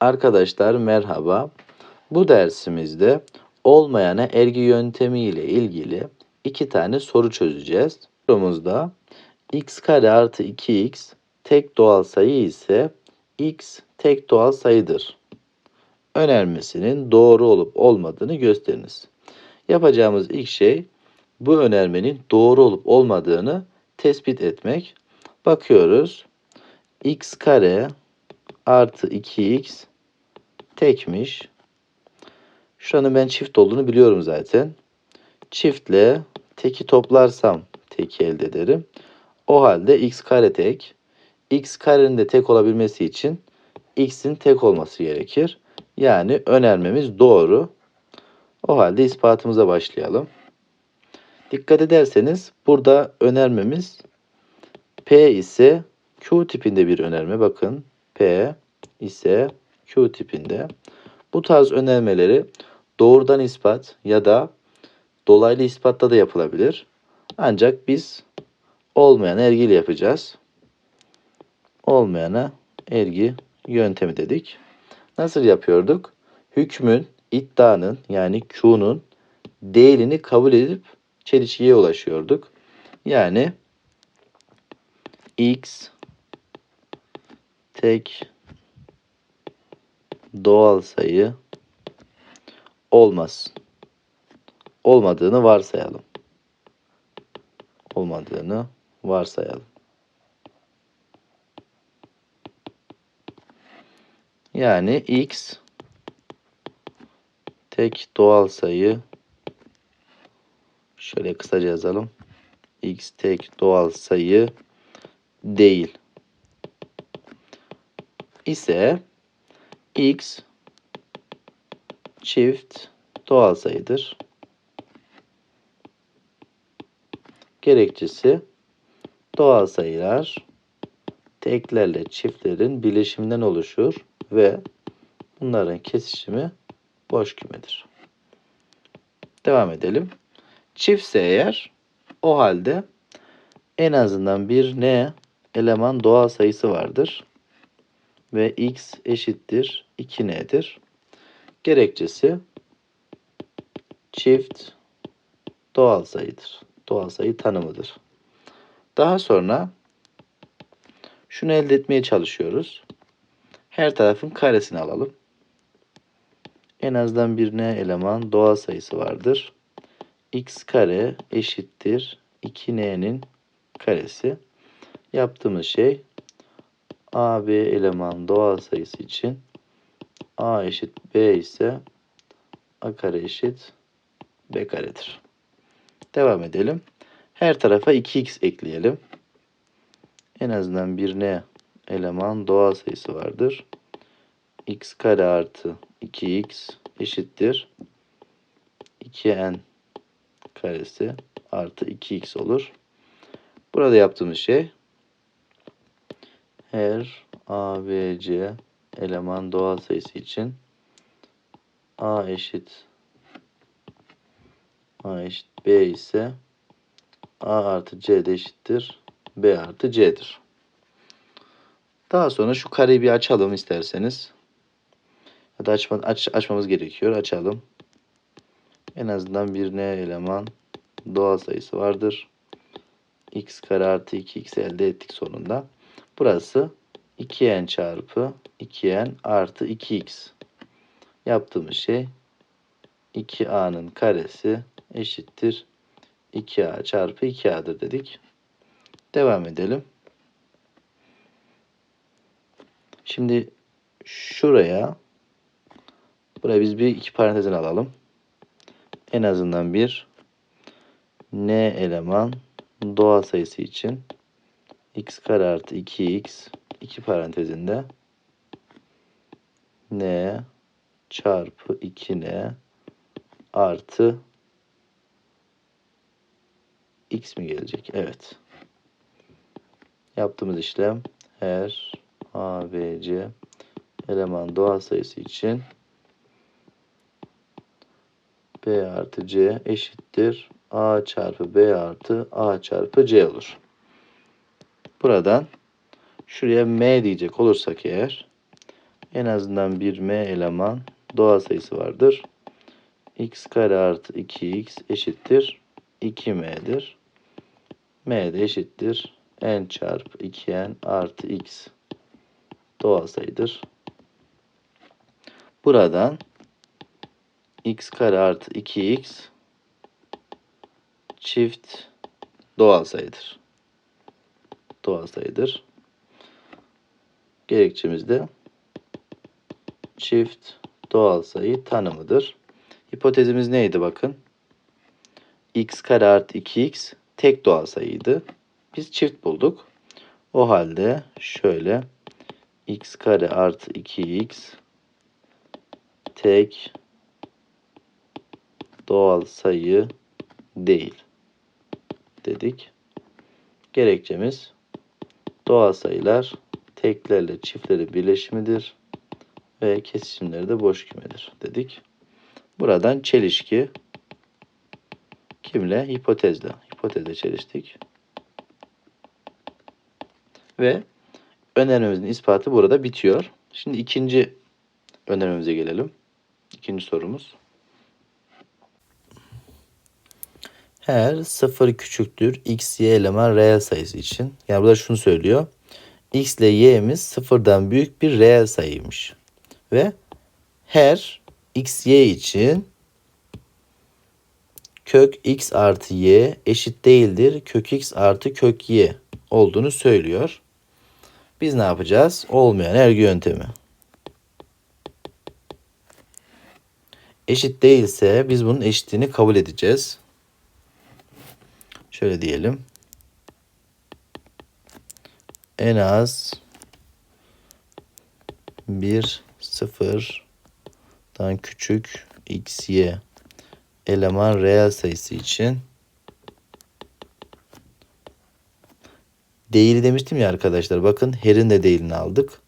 Arkadaşlar merhaba. Bu dersimizde olmayana ergi yöntemi ile ilgili iki tane soru çözeceğiz. Sorumuzda x kare artı 2x tek doğal sayı ise x tek doğal sayıdır. Önermesinin doğru olup olmadığını gösteriniz. Yapacağımız ilk şey bu önermenin doğru olup olmadığını tespit etmek. Bakıyoruz. x kare artı 2x tekmiş. Şuranın ben çift olduğunu biliyorum zaten. Çiftle teki toplarsam teki elde ederim. O halde x kare tek. x karenin de tek olabilmesi için x'in tek olması gerekir. Yani önermemiz doğru. O halde ispatımıza başlayalım. Dikkat ederseniz burada önermemiz P ise Q tipinde bir önerme. Bakın P ise Q tipinde. Bu tarz önermeleri doğrudan ispat ya da dolaylı ispatta da yapılabilir. Ancak biz olmayan ergiyle yapacağız. Olmayana ergi yöntemi dedik. Nasıl yapıyorduk? Hükmün, iddianın yani Q'nun değerini kabul edip çelişkiye ulaşıyorduk. Yani x tek doğal sayı olmaz. Olmadığını varsayalım. Olmadığını varsayalım. Yani x tek doğal sayı şöyle kısaca yazalım. x tek doğal sayı değil ise x çift doğal sayıdır. Gerekçesi doğal sayılar teklerle çiftlerin bileşiminden oluşur ve bunların kesişimi boş kümedir. Devam edelim. Çiftse eğer o halde en azından bir n eleman doğal sayısı vardır ve x eşittir 2n'dir. Gerekçesi çift doğal sayıdır. Doğal sayı tanımıdır. Daha sonra şunu elde etmeye çalışıyoruz. Her tarafın karesini alalım. En azından bir n eleman doğal sayısı vardır. x kare eşittir 2n'nin karesi. Yaptığımız şey AB eleman doğal sayısı için A eşit B ise A kare eşit B karedir. Devam edelim. Her tarafa 2x ekleyelim. En azından bir ne eleman doğal sayısı vardır. x kare artı 2x eşittir. 2n karesi artı 2x olur. Burada yaptığımız şey her A, B, C eleman doğal sayısı için A eşit A eşit B ise A artı C de eşittir B artı C'dir. Daha sonra şu kareyi bir açalım isterseniz. Ya da açma, aç, açmamız gerekiyor. Açalım. En azından bir n eleman doğal sayısı vardır. x kare artı 2x elde ettik sonunda. Burası 2n çarpı 2n artı 2x. Yaptığımız şey 2a'nın karesi eşittir 2a çarpı 2a'dır dedik. Devam edelim. Şimdi şuraya buraya biz bir iki parantezin alalım. En azından bir n eleman doğal sayısı için x kare artı 2x iki parantezinde n çarpı 2n artı x mi gelecek? Evet. Yaptığımız işlem her a, b, c eleman doğal sayısı için b artı c eşittir a çarpı b artı a çarpı c olur. Buradan şuraya m diyecek olursak eğer en azından bir m eleman doğal sayısı vardır. x kare artı 2x eşittir 2m'dir. m de eşittir n çarpı 2n artı x doğal sayıdır. Buradan x kare artı 2x çift doğal sayıdır. Doğal sayıdır. Gerekçemiz de çift doğal sayı tanımıdır. Hipotezimiz neydi bakın? x kare artı 2x tek doğal sayıydı. Biz çift bulduk. O halde şöyle x kare artı 2x tek doğal sayı değil dedik. Gerekçemiz doğal sayılar teklerle çiftleri birleşimidir ve kesişimleri de boş kümedir dedik. Buradan çelişki kimle? Hipotezle. Hipotezle çeliştik. Ve önermemizin ispatı burada bitiyor. Şimdi ikinci önermemize gelelim. İkinci sorumuz. Her sıfır küçüktür x, y eleman reel sayısı için. Yani burada şunu söylüyor. x ile y'miz sıfırdan büyük bir reel sayıymış. Ve her x, y için kök x artı y eşit değildir kök x artı kök y olduğunu söylüyor. Biz ne yapacağız? Olmayan ergi yöntemi. Eşit değilse biz bunun eşitliğini kabul edeceğiz. Şöyle diyelim. En az bir sıfırdan küçük x, y eleman reel sayısı için değeri demiştim ya arkadaşlar. Bakın her'in de değerini aldık.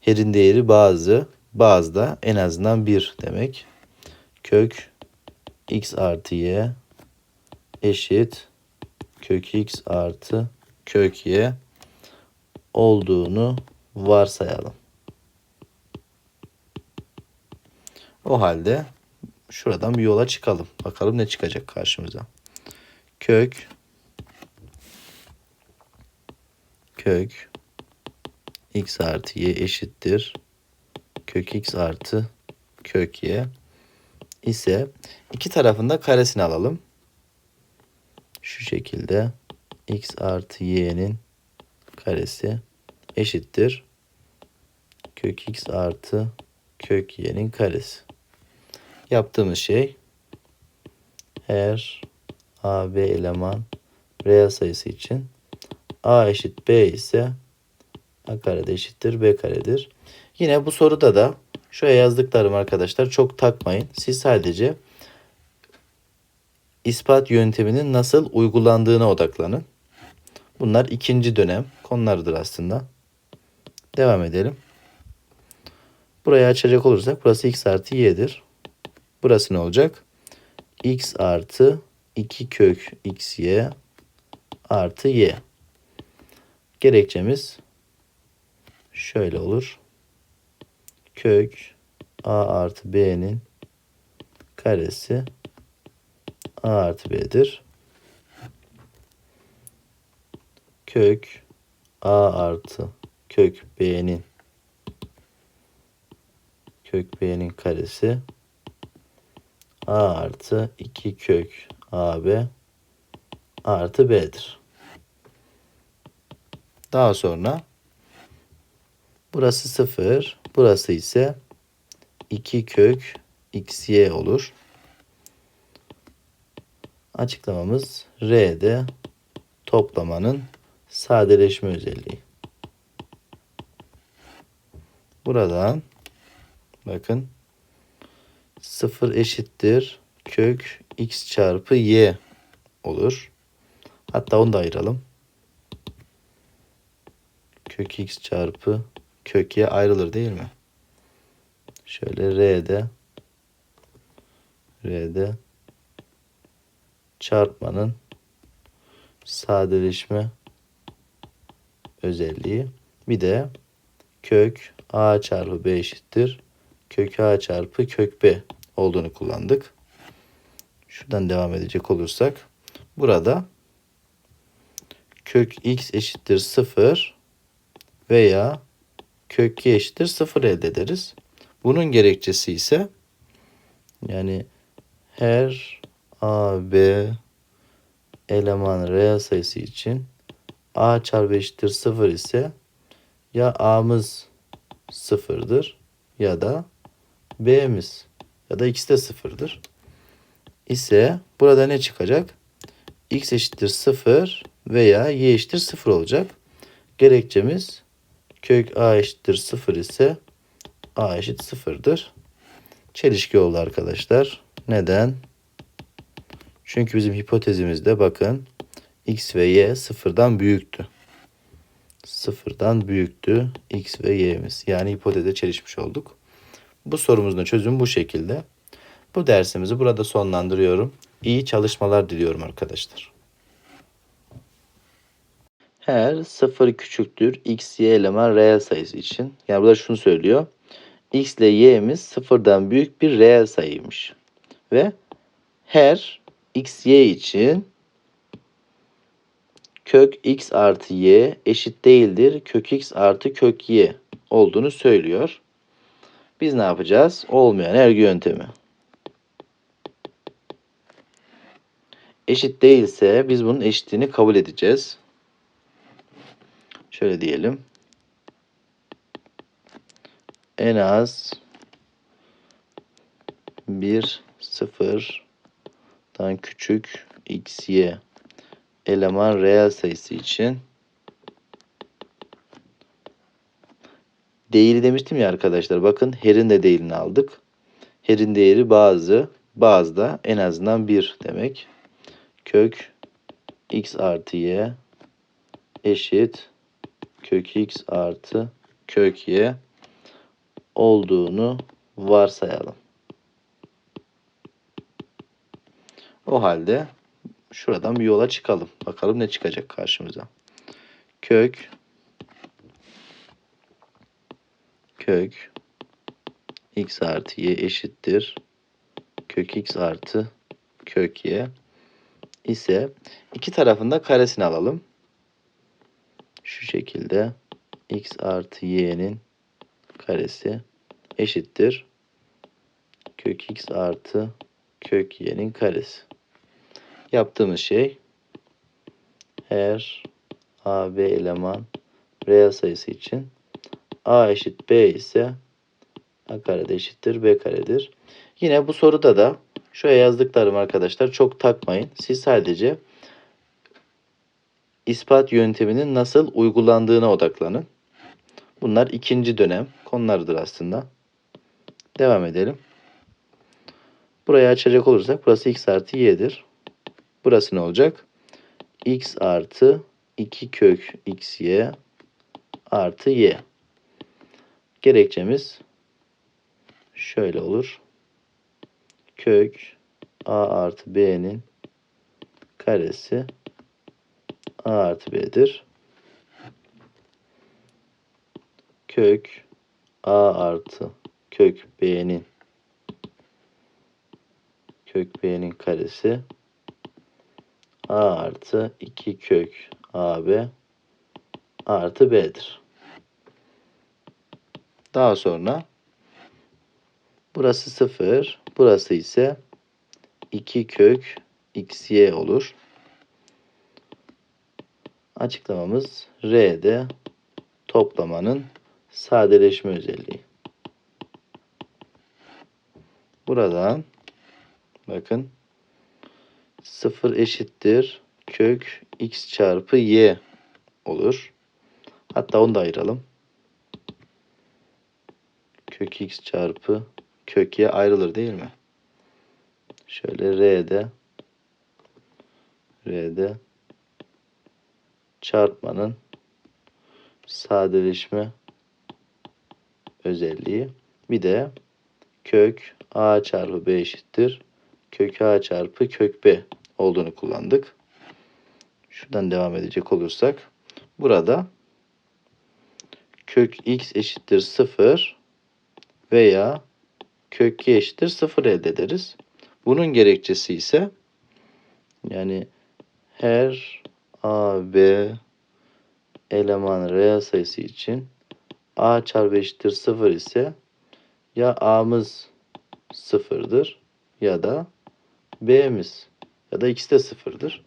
Her'in değeri bazı, bazı da en azından bir demek. Kök x artı y eşit kök x artı kök y olduğunu varsayalım. O halde şuradan bir yola çıkalım. Bakalım ne çıkacak karşımıza. Kök kök x artı y eşittir kök x artı kök y ise iki tarafında karesini alalım. Şu şekilde x artı y'nin karesi eşittir kök x artı kök y'nin karesi. Yaptığımız şey her a, b eleman reel sayısı için a eşit b ise a kare de eşittir b karedir. Yine bu soruda da şuraya yazdıklarım arkadaşlar çok takmayın. Siz sadece ispat yönteminin nasıl uygulandığına odaklanın. Bunlar ikinci dönem konularıdır aslında. Devam edelim. Burayı açacak olursak burası x artı y'dir. Burası ne olacak? x artı 2 kök xy artı y. Gerekçemiz şöyle olur. Kök a artı b'nin karesi a artı b'dir. Kök a artı kök b'nin kök b'nin karesi a artı 2 kök ab artı b'dir. Daha sonra burası 0, burası ise 2 kök xy olur. Açıklamamız R'de toplamanın sadeleşme özelliği. Buradan bakın 0 eşittir kök x çarpı y olur. Hatta onu da ayıralım. Kök x çarpı kök y ayrılır değil mi? Şöyle R'de R'de çarpmanın sadeleşme özelliği. Bir de kök a çarpı b eşittir kök a çarpı kök b olduğunu kullandık. Şuradan devam edecek olursak burada kök x eşittir 0 veya kök y eşittir 0 elde ederiz. Bunun gerekçesi ise yani her a, b eleman reel sayısı için a çarpı eşittir 0 ise ya a'mız 0'dır ya da b'miz ya da x de 0'dır. ise burada ne çıkacak? x eşittir 0 veya y eşittir 0 olacak. Gerekçemiz kök a eşittir 0 ise a eşit 0'dır. Çelişki oldu arkadaşlar. Neden? Çünkü bizim hipotezimizde bakın x ve y sıfırdan büyüktü. Sıfırdan büyüktü x ve y'miz. Yani hipotezde çelişmiş olduk. Bu sorumuzun çözümü bu şekilde. Bu dersimizi burada sonlandırıyorum. İyi çalışmalar diliyorum arkadaşlar. Her sıfır küçüktür x, y eleman reel sayısı için. Yani burada şunu söylüyor. x ile y'miz sıfırdan büyük bir reel sayıymış. Ve her x, y için kök x artı y eşit değildir kök x artı kök y olduğunu söylüyor. Biz ne yapacağız? Olmayan ergi yöntemi. Eşit değilse biz bunun eşitliğini kabul edeceğiz. Şöyle diyelim. En az 1 sıfırdan küçük x, y eleman reel sayısı için değeri demiştim ya arkadaşlar. Bakın her'in de değerini aldık. Her'in değeri bazı, bazı da en azından 1 demek. Kök x artı y eşit kök x artı kök y olduğunu varsayalım. O halde şuradan bir yola çıkalım. Bakalım ne çıkacak karşımıza. Kök kök x artı y eşittir kök x artı kök y ise iki tarafında karesini alalım. Şu şekilde x artı y'nin karesi eşittir kök x artı kök y'nin karesi yaptığımız şey her a, b eleman reel sayısı için a eşit b ise a kare de eşittir b karedir. Yine bu soruda da şuraya yazdıklarım arkadaşlar çok takmayın. Siz sadece ispat yönteminin nasıl uygulandığına odaklanın. Bunlar ikinci dönem konulardır aslında. Devam edelim. Burayı açacak olursak burası x artı y'dir. Burası ne olacak? x artı 2 kök xy artı y. Gerekçemiz şöyle olur. Kök a artı b'nin karesi a artı b'dir. Kök a artı kök b'nin kök b'nin karesi a artı 2 kök ab artı b'dir. Daha sonra burası 0, burası ise 2 kök xy olur. Açıklamamız R'de toplamanın sadeleşme özelliği. Buradan bakın 0 eşittir kök x çarpı y olur. Hatta onu da ayıralım. Kök x çarpı kök y ayrılır değil mi? Şöyle R'de R'de çarpmanın sadeleşme özelliği. Bir de kök a çarpı b eşittir. Kök a çarpı kök b olduğunu kullandık. Şuradan devam edecek olursak. Burada kök x eşittir 0 veya kök y eşittir 0 elde ederiz. Bunun gerekçesi ise yani her a, b eleman reel sayısı için a çarpı eşittir 0 ise ya a'mız 0'dır ya da b'miz ya da ikisi de 0'dır.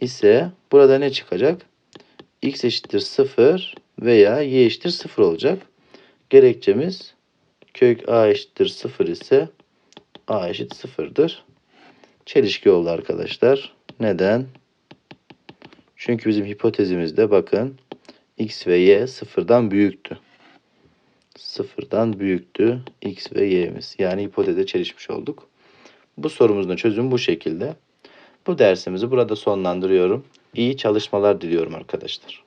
ise burada ne çıkacak? x eşittir 0 veya y eşittir 0 olacak. Gerekçemiz kök a eşittir 0 ise a eşit 0'dır. Çelişki oldu arkadaşlar. Neden? Çünkü bizim hipotezimizde bakın x ve y sıfırdan büyüktü. Sıfırdan büyüktü x ve y'miz. Yani hipotezde çelişmiş olduk. Bu sorumuzun çözümü bu şekilde. Bu dersimizi burada sonlandırıyorum. İyi çalışmalar diliyorum arkadaşlar.